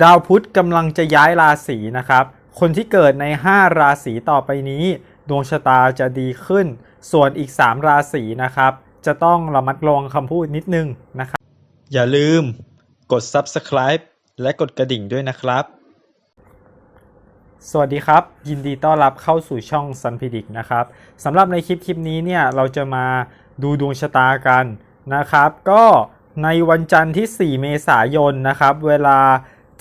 ดาวพุธกำลังจะย้ายราศีนะครับ คนที่เกิดใน 5 ราศีต่อไปนี้ ดวงชะตาจะดีขึ้น ส่วนอีก 3 ราศีนะครับ จะต้องระมัดระวังคำพูดนิดนึงนะครับ อย่าลืมกด subscribe และกดกระดิ่งด้วยนะครับ สวัสดีครับ ยินดีต้อนรับเข้าสู่ช่อง Sun p r e d i c t นะครับสำหรับในคลิปคลิปนี้เนี่ยเราจะมาดูดวงชะตากันนะครับ ก็ในวันจันทร์ที่ 4 เมษายนนะครับ เวลา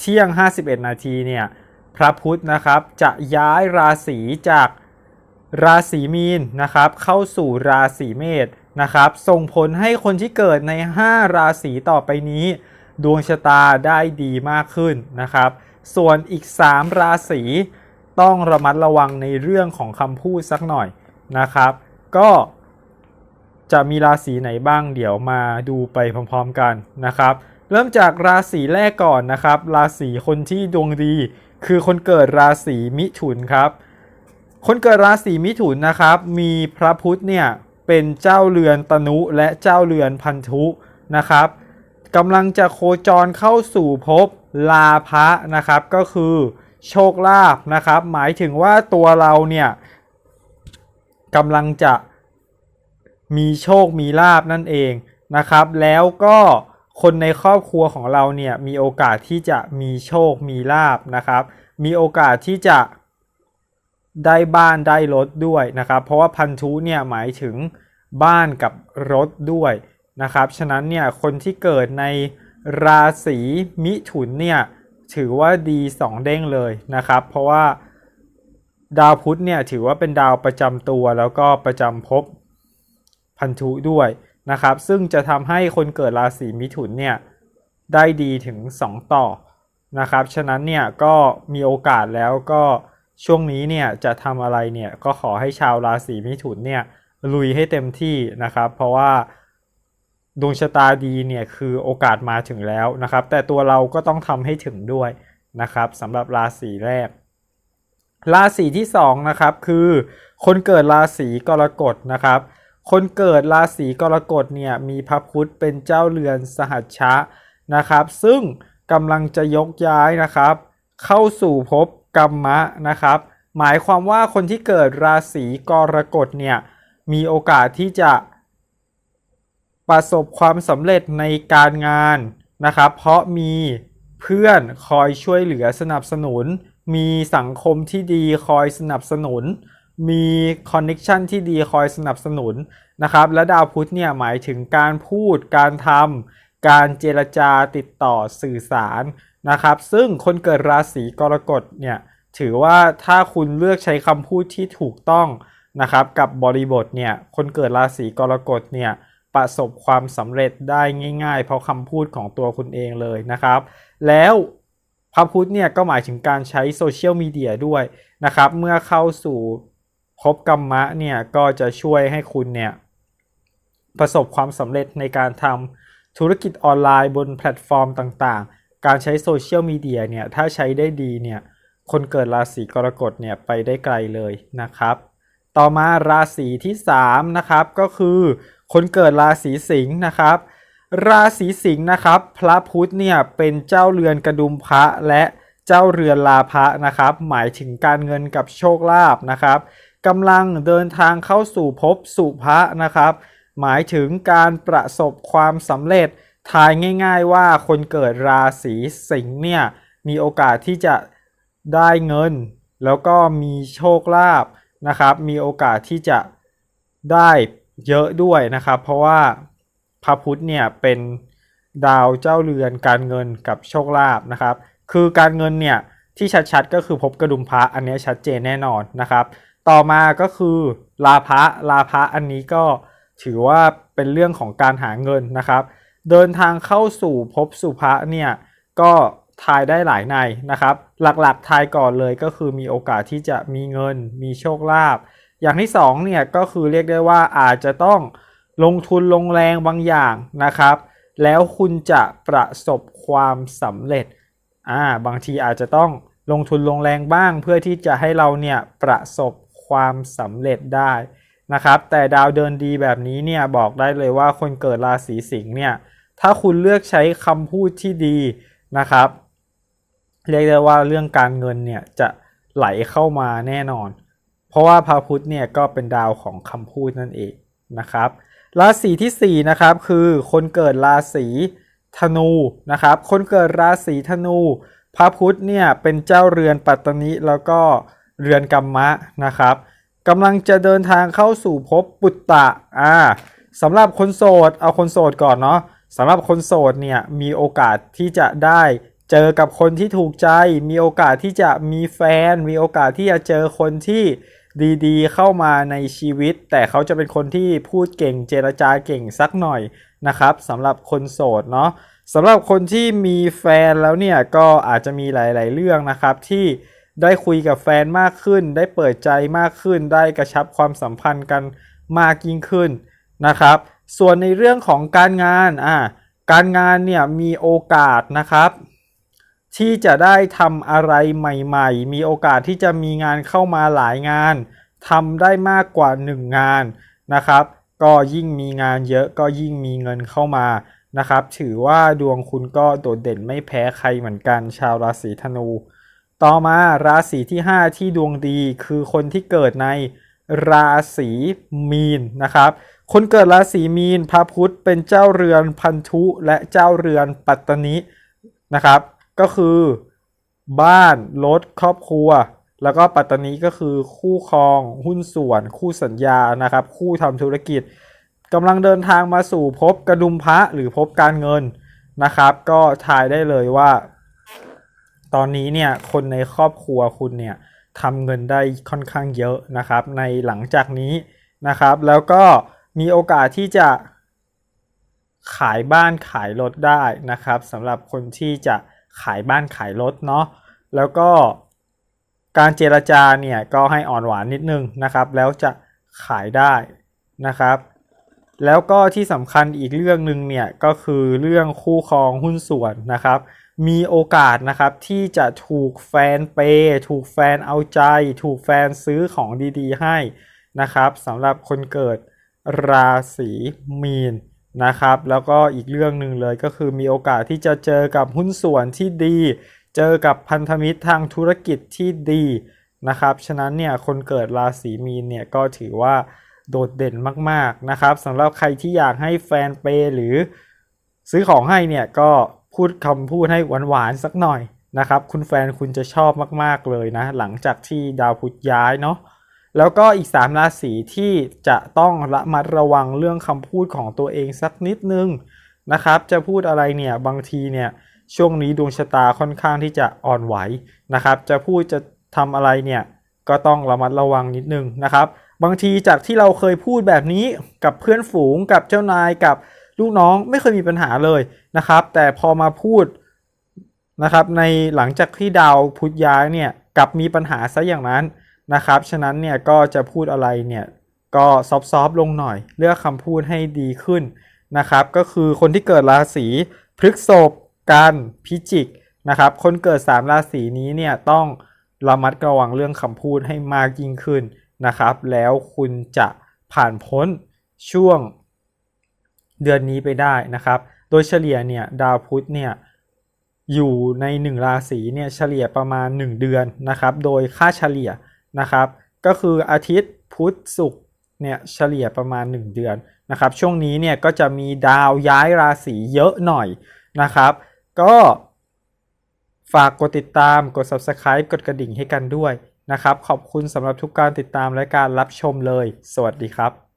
เที่ยง 51 นาทีเนี่ยพระพุธนะครับจะย้ายราศีจากราศีมีนนะครับเข้าสู่ราศีเมษนะครับส่งผลให้คนที่เกิดใน 5 ราศีต่อไปนี้ ดวงชะตาได้ดีมากขึ้นนะครับ ส่วนอีก 3 ราศีต้องระมัดระวังในเรื่องของคำพูดสักหน่อยนะครับ ก็จะมีราศีไหนบ้างเดี๋ยวมาดูไปพร้อมๆกันนะครับ เริ่มจากราศีแรกก่อนนะครับ ราศีคนที่ดวงดี คือคนเกิดราศีมิถุนครับ คนเกิดราศีมิถุนนะครับ มีพระพุธเนี่ยเป็นเจ้าเรือนตนุและเจ้าเรือนพันธุนะครับกำลังจะโคจรเข้าสู่ภพลาภะนะครับก็คือโชคลาภนะครับ หมายถึงว่าตัวเราเนี่ยกำลังจะมีโชคมีลาบนั่นเองนะครับ แล้วก็ คนในครอบครัวของเราเนี่ยมีโอกาสที่จะมีโชคมีลาบนะครับ มีโอกาสที่จะได้บ้านได้รถด้วยนะครับ เพราะว่าพันธุเนี่ยหมายถึงบ้านกับรถด้วยนะครับ ฉะนั้นเนี่ยคนที่เกิดในราศีมิถุนเนี่ยถือว่าดี 2 เด้งเลยนะครับ เพราะว่าดาวพุธเนี่ยถือว่าเป็นดาวประจำตัวแล้วก็ประจำภพพันธุด้วย นะครับ ซึ่งจะทำให้คนเกิดราศีมิถุนเนี่ยได้ดีถึง 2 ต่อนะครับ ฉะนั้นเนี่ยก็มีโอกาสแล้วก็ช่วงนี้เนี่ยจะทำอะไรเนี่ยก็ขอให้ชาวราศีมิถุนเนี่ยลุยให้เต็มที่นะครับ เพราะว่าดวงชะตาดีเนี่ยคือโอกาสมาถึงแล้วนะครับ แต่ตัวเราก็ต้องทำให้ถึงด้วยนะครับสำหรับราศีแรก ราศีที่2นะครับคือคนเกิดราศีกรกฎนะครับ คนเกิดราศีกรกฎเนี่ยมีพระพุธเป็นเจ้าเรือนสหัชชะนะครับ ซึ่งกำลังจะยกย้ายนะครับ เข้าสู่ภพกรรมะนะครับ หมายความว่าคนที่เกิดราศีกรกฎเนี่ยมีโอกาสที่จะประสบความสำเร็จในการงานนะครับ เพราะมีเพื่อนคอยช่วยเหลือสนับสนุน มีสังคมที่ดีคอยสนับสนุน มีคอนเน็ชันที่ดีคอยสนับสนุนนะครับ และดาวพุธเนี่ยหมายถึงการพูด การทำการเจรจาติดต่อสื่อสารนะครับ ซึ่งคนเกิดราศีกรกฎเนี่ยถือว่าถ้าคุณเลือกใช้คำพูดที่ถูกต้องนะครับ กับบริบทเนี่ยคนเกิดราศีกรกฎเนี่ยประสบความสำเร็จได้ง่าย ๆ เพราะคำพูดของตัวคุณเองเลยนะครับ แล้วพระพุธเนี่ยก็หมายถึงการใช้โซเชียลมีเดียด้วยนะครับ เมื่อเข้าสู่ ภพกรรมะเนี่ยก็จะช่วยให้คุณเนี่ยประสบความสำเร็จในการทำธุรกิจออนไลน์บนแพลตฟอร์มต่างๆ การใช้โซเชียลมีเดียเนี่ยถ้าใช้ได้ดีเนี่ยคนเกิดราศีกรกฎเนี่ยไปได้ไกลเลยนะครับ ต่อมาราศีที่3นะครับก็คือ คนเกิดราศีสิงห์นะครับ ราศีสิงห์นะครับ พระพุธเนี่ยเป็นเจ้าเรือนกระดุมพระและเจ้าเรือนลาภะนะครับ หมายถึงการเงินกับโชคลาภนะครับ กำลังเดินทางเข้าสู่ภพสุภะนะครับ หมายถึงการประสบความสำเร็จทายง่าย ๆ ว่าคนเกิดราศีสิงห์เนี่ยมีโอกาสที่จะได้เงิน แล้วก็มีโชคลาภนะครับ มีโอกาสที่จะได้เยอะด้วยนะครับ เพราะว่าพระพุธเนี่ยเป็นดาวเจ้าเรือนการเงินกับโชคลาภนะครับ คือการเงินเนี่ยที่ชัดๆก็คือพบกระดุมพระอันนี้ชัดเจนแน่นอนนะครับ ต่อมาก็คือลาภะลาภะอันนี้ก็ถือว่าเป็นเรื่องของการหาเงินนะครับ เดินทางเข้าสู่ภพสุภะเนี่ยก็ทายได้หลายในนะครับ หลักๆทายก่อนเลยก็คือมีโอกาสที่จะมีเงิน มีโชคลาภอย่างที่2เนี่ยก็คือเรียกได้ว่าอาจจะต้องลงทุนลงแรงบางอย่างนะครับ แล้วคุณจะประสบความสำเร็จอ่าบางทีอาจจะต้องลงทุนลงแรงบ้าง เพื่อที่จะให้เราเนี่ยประสบ ความสำเร็จได้นะครับ แต่ดาวเดินดีแบบนี้เนี่ยบอกได้เลยว่าคนเกิดราศีสิงห์เนี่ยถ้าคุณเลือกใช้คำพูดที่ดีนะครับ เรียกได้ว่าเรื่องการเงินเนี่ยจะไหลเข้ามาแน่นอน เพราะว่าพระพุธเนี่ยก็เป็นดาวของคำพูดนั่นเองนะครับ ราศีที่ 4 นะครับคือคนเกิดราศีธนูนะครับ คนเกิดราศีธนู พระพุธเนี่ยเป็นเจ้าเรือนปัตตนิแล้วก็ เรือนกัมมะนะครับกำลังจะเดินทางเข้าสู่ภพปุตตะอ่าสำหรับคนโสดเอาคนโสดก่อนเนาะสำหรับคนโสดเนี่ยมีโอกาสที่จะได้เจอกับคนที่ถูกใจ มีโอกาสที่จะมีแฟน มีโอกาสที่จะเจอคนที่ดีๆ เข้ามาในชีวิต แต่เขาจะเป็นคนที่พูดเก่งเจรจาเก่งสักหน่อยนะครับสำหรับคนโสดเนาะสำหรับคนที่มีแฟนแล้วเนี่ยก็อาจจะมีหลาย ๆ เรื่องนะครับที่ ได้คุยกับแฟนมากขึ้น ได้เปิดใจมากขึ้น ได้กระชับความสัมพันธ์กันมากยิ่งขึ้นนะครับ ส่วนในเรื่องของการงานอ่าการงานเนี่ยมีโอกาสนะครับ ที่จะได้ทำอะไรใหม่ๆ มีโอกาสที่จะมีงานเข้ามาหลายงานทำได้มากกว่า 1 งานนะครับ ก็ยิ่งมีงานเยอะก็ยิ่งมีเงินเข้ามานะครับ ถือว่าดวงคุณก็โดดเด่นไม่แพ้ใครเหมือนกันชาวราศีธนู ต่อมาราศีที่ 5 ที่ดวงดีคือคนที่เกิดในราศีมีนนะครับ คนเกิดราศีมีนพระพุธเป็นเจ้าเรือนพันธุและเจ้าเรือนปัตตนินะครับ ก็คือบ้านรถครอบครัว แล้วก็ปัตตนิก็คือคู่ครอง หุ้นส่วน คู่สัญญานะครับ คู่ทำธุรกิจกำลังเดินทางมาสู่ภพกระดุมพระหรือภพการเงินนะครับ ก็ทายได้เลยว่า ตอนนี้เนี่ยคนในครอบครัวคุณเนี่ยทำเงินได้ค่อนข้างเยอะนะครับ ในหลังจากนี้นะครับ แล้วก็มีโอกาสที่จะขายบ้านขายรถได้นะครับสำหรับคนที่จะขายบ้านขายรถเนาะแล้วก็การเจรจาเนี่ยก็ให้อ่อนหวานนิดนึงนะครับ แล้วจะขายได้นะครับ แล้วก็ที่สำคัญอีกเรื่องหนึ่งเนี่ยก็คือเรื่องคู่ครองหุ้นส่วนนะครับ มีโอกาสนะครับที่จะถูกแฟนเปย์ถูกแฟนเอาใจ ถูกแฟนซื้อของดีๆ ให้นะครับสำหรับคนเกิดราศีมีนนะครับ แล้วก็อีกเรื่องหนึ่งเลยก็คือมีโอกาสที่จะเจอกับหุ้นส่วนที่ดี เจอกับพันธมิตรทางธุรกิจที่ดีนะครับ ฉะนั้นเนี่ยคนเกิดราศีมีนเนี่ยก็ถือว่าโดดเด่นมากๆนะครับสำหรับใครที่อยากให้แฟนเปย์หรือซื้อของให้เนี่ยก็ พูดคำพูดให้หวานๆสักหน่อยนะครับ คุณแฟนคุณจะชอบมากๆเลยนะ หลังจากที่ดาวพุธย้ายเนาะแล้วก็อีก 3 ราศีที่จะต้องระมัดระวังเรื่องคำพูดของตัวเองสักนิดนึงนะครับ จะพูดอะไรเนี่ยบางทีเนี่ยช่วงนี้ดวงชะตาค่อนข้างที่จะอ่อนไหวนะครับ จะพูดจะทำอะไรเนี่ยก็ต้องระมัดระวังนิดนึงนะครับ บางทีจากที่เราเคยพูดแบบนี้กับเพื่อนฝูงกับเจ้านายกับ ลูกน้องไม่เคยมีปัญหาเลยนะครับ แต่พอมาพูดนะครับ ในหลังจากที่ดาวพุธย้ายเนี่ยกลับมีปัญหาซะอย่างนั้นนะครับ ฉะนั้นเนี่ยก็จะพูดอะไรเนี่ยก็ซอฟๆลงหน่อย เลือกคำพูดให้ดีขึ้นนะครับ ก็คือคนที่เกิดราศีพฤษภกันพิจิกนะครับ คนเกิด 3 ราศีนี้เนี่ยต้องระมัดระวังเรื่องคำพูดให้มากยิ่งขึ้นนะครับ แล้วคุณจะผ่านพ้นช่วง เดือนนี้ไปได้นะครับ โดยเฉลี่ยเนี่ยดาวพุธเนี่ยอยู่ใน 1 ราศีเนี่ยเฉลี่ยประมาณ 1 เดือนนะครับ โดยค่าเฉลี่ยนะครับ ก็คืออาทิตย์พุธศุกร์เนี่ยเฉลี่ยประมาณ 1 เดือนนะครับ ช่วงนี้เนี่ยก็จะมีดาวย้ายราศีเยอะหน่อยนะครับ ก็ฝากกดติดตามกด subscribe กดกระดิ่งให้กันด้วยนะครับ ขอบคุณสำหรับทุกการติดตามและการรับชมเลย สวัสดีครับ